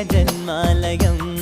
దేవుళ్ళ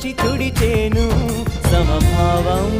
ఎవరున్నా పది తుడిచేను సమభావం.